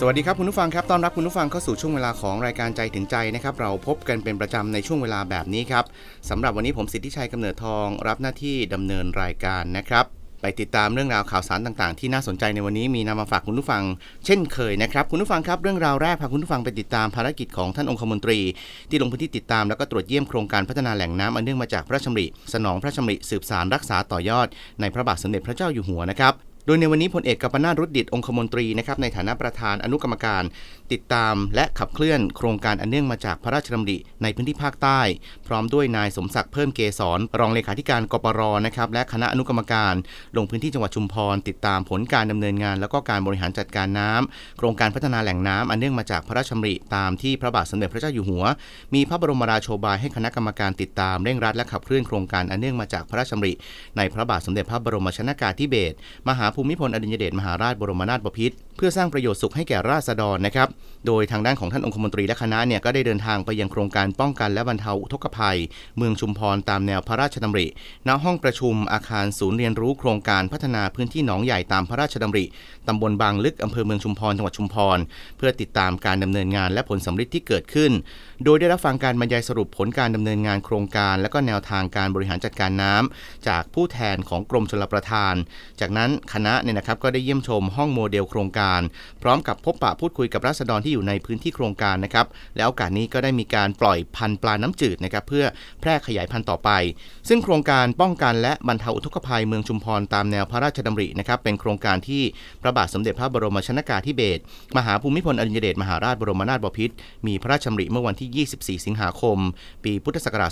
สวัสดีครับคุณผู้ฟังครับต้อนรับคุณผู้ฟังเข้าสู่ช่วงเวลาของรายการใจถึงใจนะครับเราพบกันเป็นประจำในช่วงเวลาแบบนี้ครับสำหรับวันนี้ผมสิทธิชัยกำเนิดทองรับหน้าที่ดำเนินรายการนะครับ ไปติดตามเรื่องราวข่าวสารต่างๆ ที่น่าสนใจในวันนี้มีนำมาฝากคุณผู้ฟัง เช่นเคยนะครับ คุณผู้ฟังครับเรื่องราวแรกพาคุณผู้ฟังไปติดตามภารกิจของท่านองคมนตรี ที่ลงพื้นที่ติดตามแล้วก็ตรวจเยี่ยมโครงการพัฒนาแหล่งน้ำอันเนื่องมาจากพระชดำริสนองพระชดำริสืบสารรักษาต่อยอด ในพระบาทสมเด็จพระเจ้าอยู่หัวนะครับโดยในวันนี้พลเอกกัปนาถรุดดิตองคมนตรีนะครับในฐานะประธานอนุกรรมการติดตามและขับเคลื่อนโครงการอันเนื่องมาจากพระราชดำริในพื้นที่ภาคใต้ พร้อมด้วยนายสมศักดิ์เพิ่มเกษรรองเลขาธิการกปรนะครับและคณะอนุกรรมการ ลงพื้นที่จังหวัดชุมพร ติดตามผลการดำเนินงาน แล้วก็การบริหารจัดการน้ำโครงการพัฒนาแหล่งน้ำอันเนื่องมาจากพระราชดำริตามที่พระบาทสมเด็จพระเจ้าอยู่หัว มีพระบรมราโชบายให้คณะกรรมการติดตามเร่งรัดและขับเคลื่อนโครงการอันเนื่องมาจากพระราชดำริในพระบาทสมเด็จพระบรมชนากาธิเบศรมหาภูมิพลอดุลยเดชมหาราชบรมนาถบพิตร เพื่อสร้างประโยชน์สุขให้แก่ราษฎรนะครับ โดยทางด้านของท่านองคมนตรีและคณะเนี่ยก็ได้เดินทางไปยังโครงการป้องกันและบรรเทาอุทกภัย เมืองชุมพรตามแนวพระราชดำริ ณ ห้องประชุมอาคารศูนย์เรียนรู้โครงการพัฒนาพื้นที่หนองใหญ่ตามพระราชดำริ ตำบลบางลึกอำเภอเมืองชุมพรจังหวัดชุมพร เพื่อติดตามการดำเนินงานและผลสำฤทธิ์ที่เกิดขึ้น โดยได้รับฟังการบรรยายสรุปผลการดำเนินงานโครงการ และก็แนวทางการบริหารจัดการน้ำจากผู้แทนของกรมชลประทาน จากนั้นคณะเนี่ยนะครับก็ได้เยี่ยมชมห้องโมเดลโครงการพร้อมกับพบปะพูดคุยกับราษฎรที่อยู่ในพื้นที่โครงการนะครับและโอกาสนี้ก็ได้มีการปล่อยพันธุ์ปลาน้ำจืดนะครับเพื่อแพร่ขยายพันธุ์ต่อไป ซึ่งโครงการป้องกันและบรรเทาอุทกภัยเมืองชุมพรตามแนวพระราชดำรินะครับเป็นโครงการที่พระบาทสมเด็จพระบรมชนากาธิเบศรมหาภูมิพลอดุลยเดชมหาราชบรมนาถบพิตรมีพระราชดำริเมื่อวันที่ 24 สิงหาคม ปีพุทธศักราช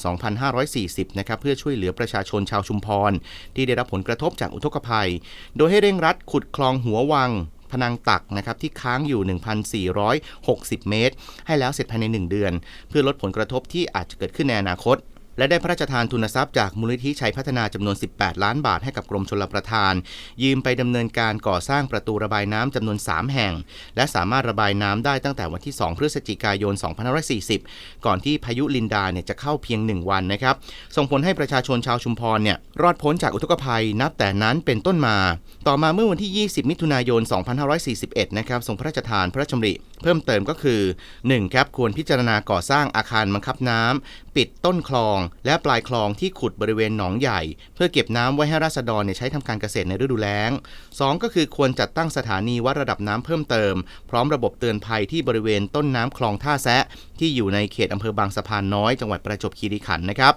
2540 นะครับเพื่อช่วยเหลือประชาชนชาวชุมพร ที่ได้รับผลกระทบจากอุทกภัย โดยให้เร่งรัดขุดคลองหัววัง พนังตักนะครับที่ค้างอยู่ 1,460 เมตร ให้แล้วเสร็จภายใน 1 เดือน เพื่อลดผลกระทบที่อาจจะเกิดขึ้นในอนาคต และได้พระราชทานทุนทรัพย์จากมูลนิธิชัยพัฒนาจำนวน 18 ล้านบาทให้กับกรมชลประทาน ยืมไปดำเนินการก่อสร้างประตูระบายน้ำจำนวน 3 แห่ง และสามารถระบายน้ำได้ตั้งแต่วันที่ 2 พฤศจิกายน 2540 ก่อนที่พายุลินดาเนี่ยจะเข้าเพียง 1 วันนะครับ ส่งผลให้ประชาชนชาวชุมพรเนี่ยรอดพ้นจากอุทกภัยนับแต่นั้นเป็นต้นมา ต่อมาเมื่อวันที่ 20 มิถุนายน 2541 นะครับทรงพระราชทานพระราชดำริเพิ่มเติมก็คือ 1. ครับควรพิจารณาก่อสร้างอาคารบังคับน้ำ ปิดต้นคลองและปลายคลองที่ขุดบริเวณหนองใหญ่ เพื่อเก็บน้ำไว้ให้ราษฎรใช้ทำการเกษตรในฤดูแล้ง 2. ก็คือควรจัดตั้งสถานีวัดระดับน้ำเพิ่มเติม พร้อมระบบเตือนภัยที่บริเวณต้นน้ำคลองท่าแซะที่อยู่ในเขตอำเภอบางสะพานน้อยจังหวัดประจวบคีรีขันธ์นะครับ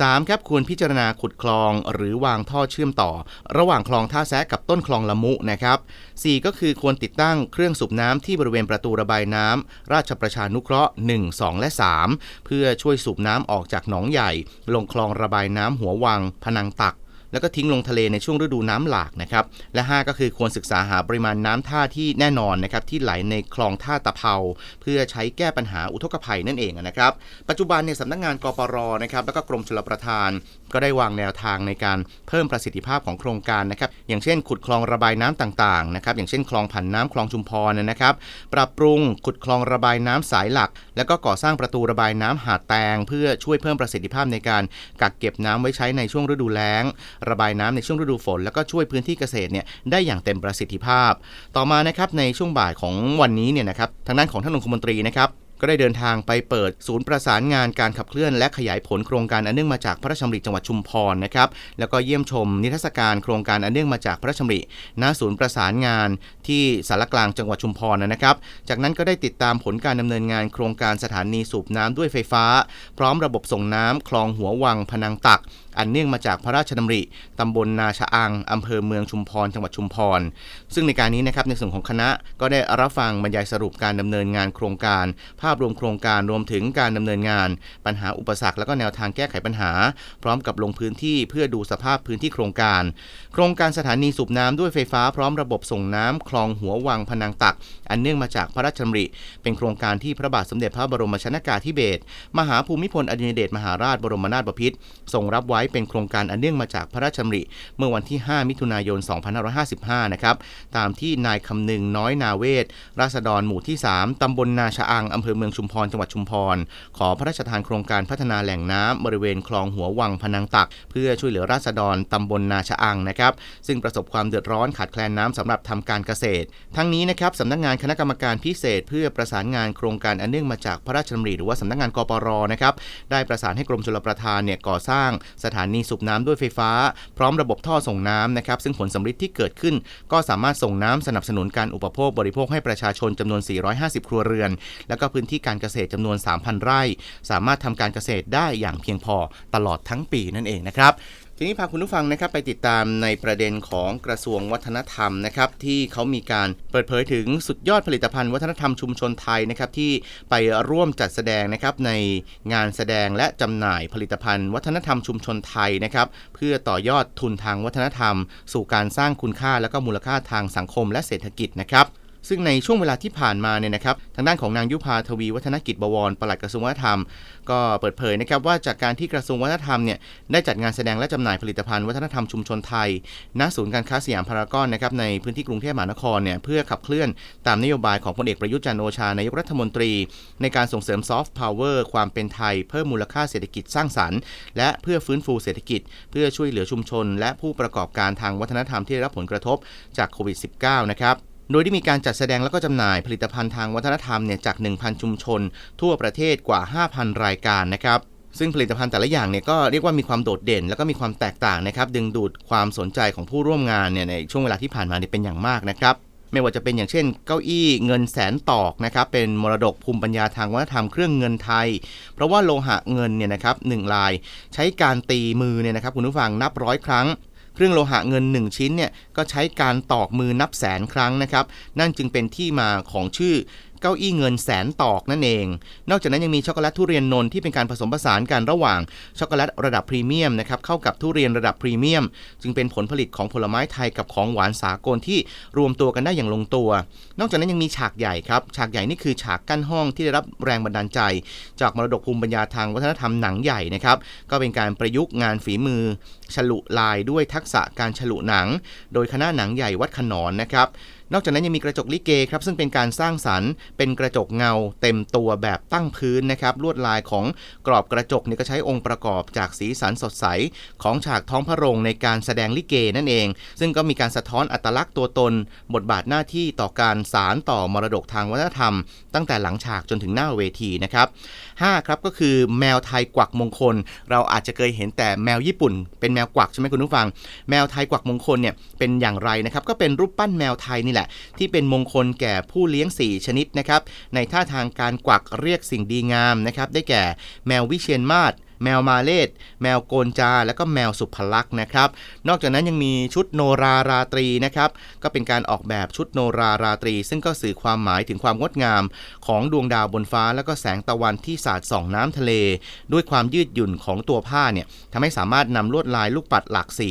3. ครับควรพิจารณาขุดคลอง หรือวางท่อเชื่อมต่อ ระหว่างคลองท่าแซะกับต้นคลองละมุนะครับ 4. ก็คือควรติดตั้งเครื่องสูบน้ำที่บริเวณประตูระบายน้ำราชประชานุเคราะห์ 1 2 และ 3 เพื่อช่วยสูบน้ำออกจากหนองใหญ่ ลงคลองระบายน้ำหัววัง พนังตัก แล้วก็ทิ้งลงทะเลในช่วงฤดูน้ำหลากนะครับและ 5 ก็คือควรศึกษาหาปริมาณน้ำท่าที่แน่นอนนะครับที่ไหลในคลองท่าตะเภาเพื่อใช้แก้ปัญหาอุทกภัยนั่นเองนะครับปัจจุบันเนี่ยสำนักงานกปรนะครับแล้วก็กรมชลประทาน ก็ได้วางแนวทางในการเพิ่มประสิทธิภาพของโครงการนะครับอย่างเช่น ขุดคลองระบายน้ำต่างๆนะครับอย่างเช่นคลองผันน้ำคลองชุมพรนะครับปรับปรุงขุดคลองระบายน้ำสายหลัก แล้วก็ก่อสร้างประตูระบายน้ำหาดแตง เพื่อช่วยเพิ่มประสิทธิภาพในการกักเก็บน้ำไว้ใช้ในช่วงฤดูแล้งระบายน้ำในช่วงฤดูฝน แล้วก็ช่วยพื้นที่เกษตรเนี่ยได้อย่างเต็มประสิทธิภาพ ต่อมานะครับในช่วงบ่ายของวันนี้เนี่ยนะครับทางด้านของท่านองคมนตรีนะครับก็ได้เดินทางไปเปิดศูนย์ประสานงานการขับเคลื่อนและขยายผลโครงการอันเนื่องมาจากพระราชดำริจังหวัดชุมพรนะครับ แล้วก็เยี่ยมชมนิทรรศการโครงการอันเนื่องมาจากพระราชดำริณศูนย์ประสานงานที่สารกลางจังหวัดชุมพรนะครับ จากนั้นก็ได้ติดตามผลการดำเนินงานโครงการสถานีสูบน้ำด้วยไฟฟ้า พร้อมระบบส่งน้ำคลองหัววังพนังตัก อันเนื่องมาจากพระราชดำริตำบลนาชะอังอำเภอเมืองชุมพร จังหวัดชุมพร ซึ่งในการนี้นะครับในส่วนของคณะก็ได้รับฟังบรรยายสรุปการดำเนินงานโครงการ ภาพรวมโครงการรวมถึงการดำเนินงาน ปัญหาอุปสรรคและก็แนวทางแก้ไขปัญหา พร้อมกับลงพื้นที่เพื่อดูสภาพพื้นที่โครงการ โครงการสถานีสูบน้ำด้วยไฟฟ้าพร้อมระบบส่งน้ำคลองหัววังพนังตัก อันเนื่องมาจากพระราชดำริ เป็นโครงการที่พระบาทสมเด็จพระบรมชนากาธิเบศรมหาภูมิพลอดุลยเดชมหาราชบรมนาถบพิตรทรงรับไว้เป็นโครงการอันเนื่องมาจากพระราชดำริ เมื่อวันที่ 5 มิถุนายน 2555 นะครับ ตามที่นายคำนึงน้อยนาเวศราษฎรหมู่ที่ 3 ตำบลนาชะอัง อำเภอเมืองชุมพร จังหวัดชุมพร ขอพระราชทานโครงการพัฒนาแหล่งน้ำบริเวณคลองหัววังพนังตัก เพื่อช่วยเหลือราษฎรตำบลนาชะอังนะครับ ซึ่งประสบความเดือดร้อนขาดแคลนน้ำสำหรับทำการเกษตร ทั้งนี้นะครับสำนักงานคณะกรรมการพิเศษ เพื่อประสานงานโครงการอันเนื่องมาจากพระราชดำริหรือว่าสำนักงานกปรนะครับได้ประสานให้กรมชลประทานเนี่ยก่อสร้างสถานีสูบน้ำด้วยไฟฟ้า พร้อมระบบท่อส่งน้ำนะครับซึ่งผลสำลิดที่เกิดขึ้น ก็สามารถส่งน้ำสนับสนุนการอุปโภคบริโภคให้ประชาชนจำนวน 450 ครัวเรือน และก็พื้นที่การเกษตรจำนวน 3,000 ไร่ สามารถทำการเกษตรได้อย่างเพียงพอตลอดทั้งปีนั่นเองนะครับ ทีนี้พาคุณผู้ฟังนะครับไปติดตามในประเด็นของกระทรวงวัฒนธรรมนะครับที่เขามีการเปิดเผยถึงสุดยอดผลิตภัณฑ์วัฒนธรรมชุมชนไทยนะครับที่ไปร่วมจัดแสดงนะครับในงานแสดงและจำหน่ายผลิตภัณฑ์ วัฒนธรรมชุมชนไทยนะครับเพื่อต่อยอดทุนทางวัฒนธรรม สู่การสร้างคุณค่าและก็มูลค่าทางสังคมและเศรษฐกิจนะครับ ซึ่งในช่วงเวลาที่ผ่านมาเนี่ยนะครับทางด้านของนางยุพาทวีวัฒนกิจบวรปลัดกระทรวงวัฒนธรรม ก็เปิดเผยนะครับว่าจากการที่กระทรวงวัฒนธรรมเนี่ยได้จัดงานแสดงและจำหน่ายผลิตภัณฑ์วัฒนธรรมชุมชนไทยณศูนย์การค้าสยามพารากอนนะครับในพื้นที่กรุงเทพมหานครเนี่ยเพื่อขับเคลื่อนตามนโยบายของพลเอกประยุทธ์จันโอชานายกรัฐมนตรี ในการส่งเสริมซอฟต์พาวเวอร์ความเป็นไทย เพิ่มมูลค่าเศรษฐกิจสร้างสรรค์ และเพื่อฟื้นฟูเศรษฐกิจ เพื่อช่วยเหลือชุมชน และผู้ประกอบการทางวัฒนธรรมที่ได้รับผลกระทบจากโควิด -19 นะครับ โดยได้มีการจัดแสดงและก็จำหน่ายผลิตภัณฑ์ทางวัฒนธรรมเนี่ยจาก 1,000 ชุมชน ทั่วประเทศกว่า 5,000 รายการนะครับซึ่งผลิตภัณฑ์แต่ละอย่างเนี่ยก็เรียกว่ามีความโดดเด่น แล้วก็มีความแตกต่างนะครับ ดึงดูดความสนใจของผู้ร่วมงานเนี่ยในช่วงเวลาที่ผ่านมาเนี่ยเป็นอย่างมากนะครับ ไม่ว่าจะเป็นอย่างเช่น เก้าอี้เงินแสนตอกนะครับเป็นมรดกภูมิปัญญาทางวัฒนธรรมเครื่องเงินไทย เพราะว่าโลหะเงินเนี่ยนะครับหนึ่งลาย ใช้การตีมือเนี่ยนะครับคุณผู้ฟังนับร้อยครั้ง เครื่องโลหะเงิน 1 ชิ้นเนี่ยก็ใช้การตอกมือนับแสนครั้งนะครับ นั่นจึงเป็นที่มาของชื่อ เก้าอี้เงินแสนตอกนั่นเอง นอกจากนั้นยังมีช็อกโกแลตทุเรียนนนท์ที่เป็นการผสมผสานกันระหว่างช็อกโกแลตระดับพรีเมียมนะครับเข้ากับทุเรียนระดับพรีเมียม จึงเป็นผลผลิตของผลไม้ไทยกับของหวานสากลที่รวมตัวกันได้อย่างลงตัว นอกจากนั้นยังมีฉากใหญ่ครับฉากใหญ่นี่คือฉากกั้นห้องที่ได้รับแรงบันดาลใจ จากมรดกภูมิปัญญาทางวัฒนธรรมหนังใหญ่นะครับก็เป็นการประยุกต์งานฝีมือ ฉลุลายด้วยทักษะการฉลุหนัง โดยคณะหนังใหญ่วัดขนอนนะครับ นอกจากนั้นยังมีกระจกลิเกครับซึ่งเป็นการสร้างสรรค์เป็นกระจกเงาเต็มตัวแบบตั้งพื้นนะครับลวดลายของกรอบกระจกเนี่ยก็ใช้องค์ประกอบจากสีสันสดใส ของฉากท้องพระโรงในการแสดงลิเกนั่นเอง ซึ่งก็มีการสะท้อนอัตลักษณ์ตัวตน บทบาทหน้าที่ต่อการสารต่อมรดกทางวัฒนธรรม ตั้งแต่หลังฉากจนถึงหน้าเวทีนะครับ5ครับก็คือแมวไทยกวักมงคล เราอาจจะเคยเห็นแต่แมวญี่ปุ่น เป็นแมวกวักใช่ไหมคุณผู้ฟัง แมวไทยกวักมงคลเนี่ยเป็นอย่างไรนะครับก็เป็นรูปปั้นแมวไทยนี่แหละที่เป็นมงคลแก่ผู้เลี้ยง 4 ชนิดนะครับในท่าทางการกวักเรียกสิ่งดีงามนะครับได้แก่แมววิเชียนมาศแมวมาเลศแมวโกนจา และก็แมวสุภลักษ์นะครับ นอกจากนั้นยังมีชุดโนราราตรีนะครับ ก็เป็นการออกแบบชุดโนราราตรี ซึ่งก็สื่อความหมายถึงความงดงาม ของดวงดาวบนฟ้า แล้วก็แสงตะวันที่สาดส่องน้ำทะเล ด้วยความยืดหยุ่นของตัวผ้าเนี่ยทำให้สามารถนำลวดลายลูกปัดหลากสี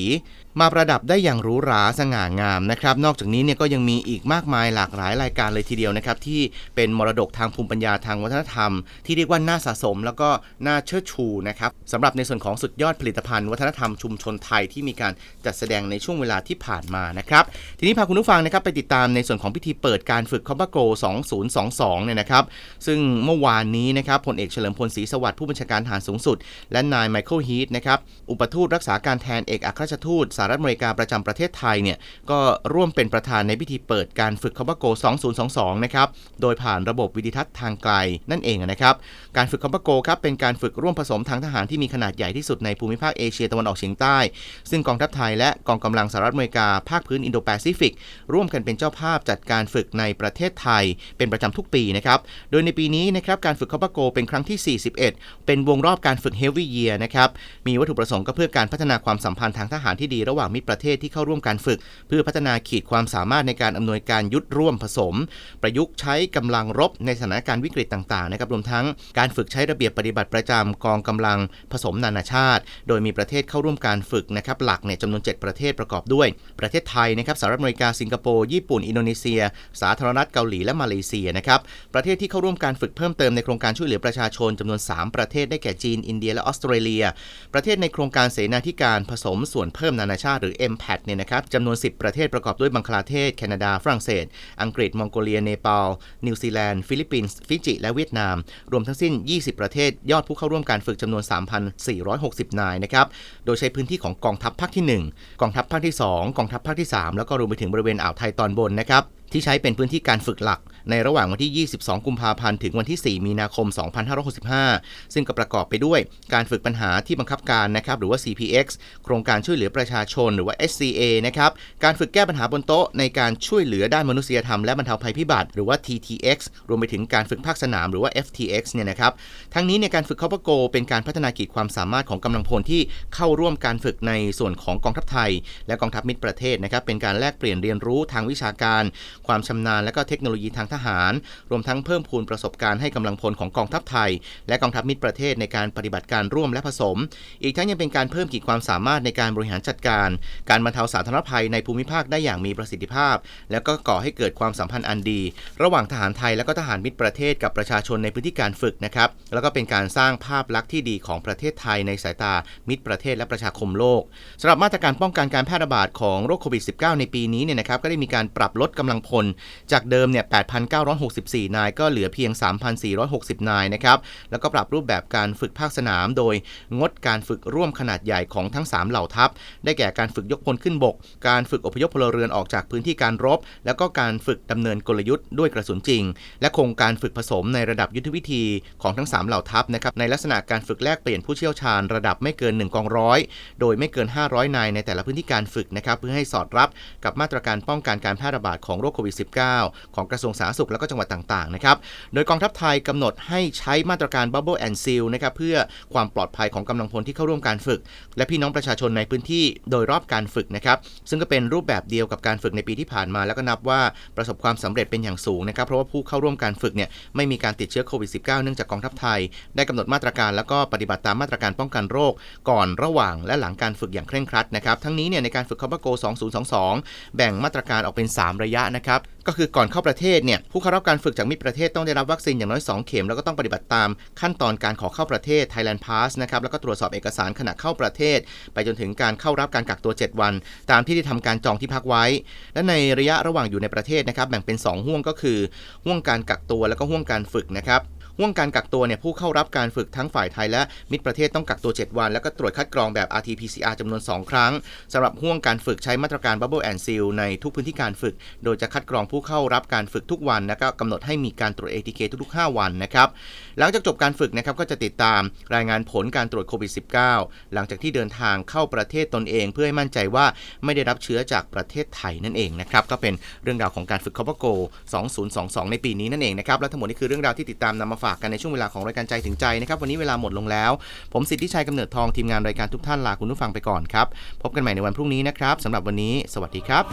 มาประดับได้อย่างหรูหราสง่างามนะครับ นอกจากนี้เนี่ยก็ยังมีอีกมากมายหลากหลายรายการเลยทีเดียวนะครับ ที่เป็นมรดกทางภูมิปัญญาทางวัฒนธรรม ที่เรียกว่าน่าสะสม แล้วก็น่าเชิดชูนะครับสำหรับในส่วนของสุดยอดผลิตภัณฑ์วัฒนธรรมชุมชนไทยที่มีการจัดแสดงในช่วงเวลาที่ผ่านมานะครับทีนี้พาคุณผู้ฟังนะครับไปติดตามในส่วนของพิธีเปิดการฝึกคอมบาโก 2022 เนี่ยนะครับ ซึ่งเมื่อวานนี้นะครับพลเอกเฉลิมพลศรีสวัสดิ์ผู้บัญชาการทหารสูงสุด และนายไมเคิลฮีทนะครับอุปทูตรักษาการแทนเอกอัครราชทูตรัฐอเมริกาประจำประเทศไทยเนี่ยก็ร่วมเป็นประธานในพิธีเปิดการฝึกคอมบโก 2022 นะครับ โดยผ่านระบบวิดิทัศน์ทางไกลนั่นเองนะครับ การฝึกคอมบโกครับเป็นการฝึกร่วมผสมทางทหารที่มีขนาดใหญ่ที่สุดในภูมิภาคเอเชียตะวันออกเฉียงใต้ ซึ่งกองทัพไทยและกองกำลังสหรัฐอเมริกาภาคพื้นอินโดแปซิฟิกร่วมกันเป็นเจ้าภาพจัดการฝึกในประเทศไทย เป็นประจำทุกปีนะครับ โดยในปีนี้นะครับการฝึกคอปาโกเป็นครั้งที่ 41 เป็นวงรอบการฝึกเฮฟวี่เยียนะครับ มีวัตถุประสงค์ก็เพื่อการพัฒนาความสัมพันธ์ทางทหารที่ดีระหว่างมิตรประเทศที่เข้าร่วมการฝึก เพื่อพัฒนาขีดความสามารถในการอำนวยการยุทธร่วมผสม ประยุกต์ใช้กำลังรบในสถานการณ์วิกฤตต่างๆนะครับรวมทั้งการฝึกใช้ระเบียบปฏิบัติประจำกองกำลังผสมนานาชาติ โดยมีประเทศเข้าร่วมการฝึกนะครับหลักเนี่ยจำนวน 7 ประเทศประกอบด้วย ประเทศไทยนะครับสหรัฐอเมริกาสิงคโปร์ญี่ปุ่น อินโดนีเซีย สาธารณรัฐเกาหลีและมาเลเซียนะครับประเทศที่เข้าร่วมการฝึกเพิ่มเติมในโครงการช่วยเหลือประชาชนจำนวน 3 ประเทศได้แก่จีน อินเดียและออสเตรเลีย ประเทศในโครงการเสนาธิการผสมส่วนเพิ่มนานาชาติหรือ MPAT เนี่ยนะครับจำนวน 10 ประเทศประกอบด้วยบังคลาเทศ แคนาดา ฝรั่งเศส อังกฤษ มองโกเลีย เนปาล นิวซีแลนด์ ฟิลิปปินส์ ฟิจิ และเวียดนาม รวมทั้งสิ้น 20 ประเทศ ยอดผู้เข้าร่วมการฝึกจำนวน 3,460 นายนะครับ โดยใช้พื้นที่ของกองทัพภาคที่ 1 กองทัพภาคที่ 2 กองทัพภาคที่ 3 แล้วก็รวมไปถึงบริเวณอ่าวไทยตอนบนนะครับ ที่ใช้เป็นพื้นที่การฝึกหลัก ในระหว่างวันที่ 22 กุมภาพันธ์ ถึงวันที่ 4 มีนาคม 2565 ซึ่งก็ประกอบไปด้วยการฝึกปัญหาที่บังคับการนะครับ หรือว่า CPX โครงการช่วยเหลือประชาชนหรือว่า SCA นะครับ การฝึกแก้ปัญหาบนโต๊ะในการช่วยเหลือด้านมนุษยธรรมและบรรเทาภัยพิบัติ หรือว่า TTX รวมไปถึงการฝึกภาคสนามหรือว่า FTX เนี่ยนะครับ ทั้งนี้ในการฝึกคอปโก เป็นการพัฒนาขีดความสามารถของกำลังพลที่เข้าร่วมการฝึกในส่วนของกองทัพไทย และกองทัพมิตรประเทศนะครับ เป็นการแลกเปลี่ยนเรียนรู้ทางวิชาการความชำนาญและก็เทคโนโลยีทางทหาร รวมทั้งเพิ่มพูนประสบการณ์ให้กำลังพลของกองทัพไทย และกองทัพมิตรประเทศในการปฏิบัติการร่วมและผสม อีกทั้งยังเป็นการเพิ่มขีดความสามารถในการบริหารจัดการ การบรรเทาสาธารณภัยในภูมิภาคได้อย่างมีประสิทธิภาพ แล้วก็ก่อให้เกิดความสัมพันธ์อันดี ระหว่างทหารไทยและก็ทหารมิตรประเทศกับประชาชนในพื้นที่การฝึกนะครับแล้วก็เป็นการสร้างภาพลักษณ์ที่ดีของประเทศไทยในสายตามิตรประเทศและประชาคมโลกสำหรับมาตรการป้องกันการแพร่ระบาดของโรคโควิด -19 ในปีนี้เนี่ยนะครับก็ได้มีการปรับลดกำลังพลจากเดิมเนี่ย 8,964 นาย ก็เหลือเพียง 3,460 นายนะครับ แล้วก็ปรับรูปแบบการฝึกภาคสนาม โดยงดการฝึกร่วมขนาดใหญ่ของทั้ง 3 เหล่าทัพ ได้แก่การฝึกยกพลขึ้นบก การฝึกอพยพพลเรือนออกจากพื้นที่การรบ แล้วก็การฝึกดำเนินกลยุทธ์ด้วยกระสุนจริง และโครงการฝึกผสมในระดับยุทธวิธีของทั้ง 3 เหล่าทัพนะครับ ในลักษณะการฝึกแลกเปลี่ยนผู้เชี่ยวชาญระดับไม่เกิน 1 กองร้อย โดยไม่เกิน 500 นายในแต่ละพื้นที่การฝึกนะครับ เพื่อให้สอดรับกับมาตรการป้องกันการแพร่ระบาดของโรคโควิด -19 ของกระทรวงสาธารณสุขและก็จังหวัดต่างๆนะครับโดยกองทัพไทยกำหนดให้ใช้มาตรการ Bubble and Seal นะครับเพื่อความปลอดภัยของกำลังพลที่เข้าร่วมการฝึก และพี่น้องประชาชนในพื้นที่โดยรอบการฝึกนะครับซึ่งก็เป็นรูปแบบเดียวกับการฝึกในปีที่ผ่านมา แล้วก็นับว่าประสบความสำเร็จเป็นอย่างสูงนะครับเพราะว่าผู้เข้าร่วมการฝึกเนี่ยไม่มีการติดเชื้อโควิด -19 เนื่องจากกองทัพไทย ได้กำหนดมาตรการแล้วก็ปฏิบัติตามมาตรการป้องกันโรค ก่อนระหว่างและหลังการฝึกอย่างเคร่งครัดนะครับทั้งนี้เนี่ยในการฝึกคอปโก 2022 แบ่งมาตรการออกเป็น 3 ระยะนะครับก็คือก่อนเข้าประเทศเนี่ยผู้เข้ารับการฝึกจากมิตรประเทศต้องได้รับวัคซีนอย่างน้อย 2 เข็ม แล้วก็ต้องปฏิบัติตามขั้นตอนการขอเข้าประเทศ Thailand Pass นะครับแล้วก็ตรวจสอบเอกสารขณะเข้าประเทศ ไปจนถึงการเข้ารับการกักตัว 7 วัน ตามที่ได้ทำการจองที่พักไว้ และในระยะระหว่างอยู่ในประเทศนะครับแบ่งเป็น 2 ห่วงก็คือ ห่วงการกักตัวแล้วก็ห่วงการฝึกนะครับ ห่วงการกักตัวเนี่ยผู้เข้ารับการฝึกทั้งฝ่ายไทยและมิตรประเทศต้องกักตัว 7 วัน แล้วก็ตรวจคัดกรองแบบ RT-PCR จำนวน 2 ครั้งสำหรับห่วงการฝึกใช้มาตรการ Bubble and Seal ในทุกพื้นที่การฝึก โดยจะคัดกรองผู้เข้ารับการฝึกทุกวันแล้วก็กำหนดให้มีการตรวจ ATK ทุก ๆ 5 วันนะครับหลังจากจบการฝึกนะครับก็จะติดตามรายงานผลการตรวจโควิด -19 หลังจากที่เดินทางเข้าประเทศตนเองเพื่อให้มั่นใจว่าไม่ได้รับเชื้อจากประเทศไทยนั่นเองนะครับก็เป็นเรื่องราวของการฝึกคอปโก2022 ในปีนี้นั่นเองนะครับและทั้งหมดนี้คือเรื่องราวที่ติดตามนำมาฝากกันในช่วงเวลาของรายการใจถึงใจนะครับ วันนี้เวลาหมดลงแล้ว ผมสิทธิชัยกำเนิดทองทีมงานรายการทุกท่านลาคุณผู้ฟังไปก่อนครับ พบกันใหม่ในวันพรุ่งนี้นะครับสำหรับวันนี้ สวัสดีครับ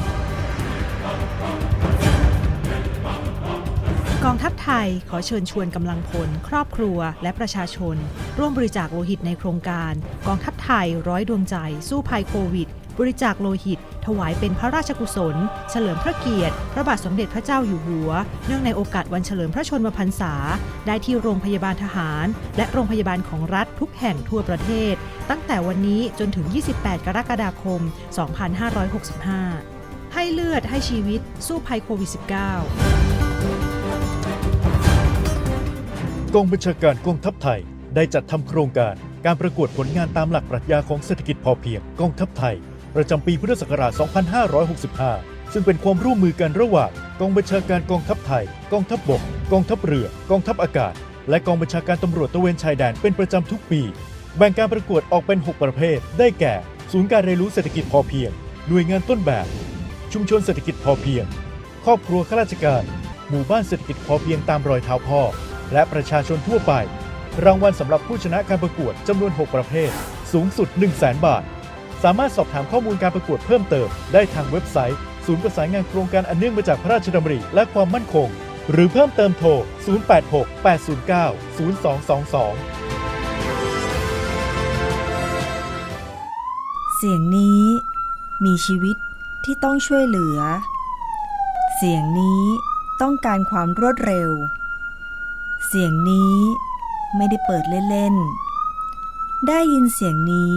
กองทัพไทยขอเชิญชวนกำลังพล ครอบครัว และประชาชน ร่วมบริจาคโลหิตในโครงการ กองทัพไทยร้อยดวงใจสู้ภัยโควิด บริจาคโลหิต ถวายเป็นพระราชกุศล เฉลิมพระเกียรติ พระบาทสมเด็จพระเจ้าอยู่หัว เนื่องในโอกาสวันเฉลิมพระชนมพรรษา ได้ที่โรงพยาบาลทหาร และโรงพยาบาลของรัฐทุกแห่งทั่วประเทศ ตั้งแต่วันนี้จนถึง 28 กรกฎาคม 2565 ให้เลือดให้ชีวิต สู้ภัยโควิด -19 กองบัญชาการกองทัพไทยได้จัดทำโครงการการประกวดผลงานตามหลักปรัชญาของเศรษฐกิจพอเพียงกองทัพไทย ประจำปีพุทธศักราช 2565 ซึ่งเป็นความร่วมมือกันระหว่างกองบัญชาการกองทัพไทย กองทัพบบก กองทัพเรือ กองทัพอากาศ และกองบัญชาการตำรวจตระเวนชายแดนเป็นประจำทุกปี แบ่งการประกวดออกเป็น 6 ประเภท ได้แก่ ศูนย์การเรียนรู้เศรษฐกิจพอเพียง หน่วยงานต้นแบบ ชุมชนเศรษฐกิจพอเพียง ครอบครัวข้าราชการ หมู่บ้านเศรษฐกิจพอเพียงตามรอยเท้าพ่อ และประชาชนทั่วไป รางวัลสำหรับผู้ชนะการประกวดจำนวน 6 ประเภท สูงสุด 1 0 0 0 0แบาท สามารถสอบถามข้อมูลการประกวดเพิ่มเติม ได้ทางเว็บไซต์ ศูนย์ประสานงานโครงการอันเนื่องมาจากพระราชดำริและความมั่นคง หรือเพิ่มเติมโทร 086 809 0222เสียงนี้มีชีวิตที่ต้องช่วยเหลือ เสียงนี้ต้องการความรวดเร็ว เสียงนี้ไม่ได้เปิดเล่น ๆ ได้ยินเสียงนี้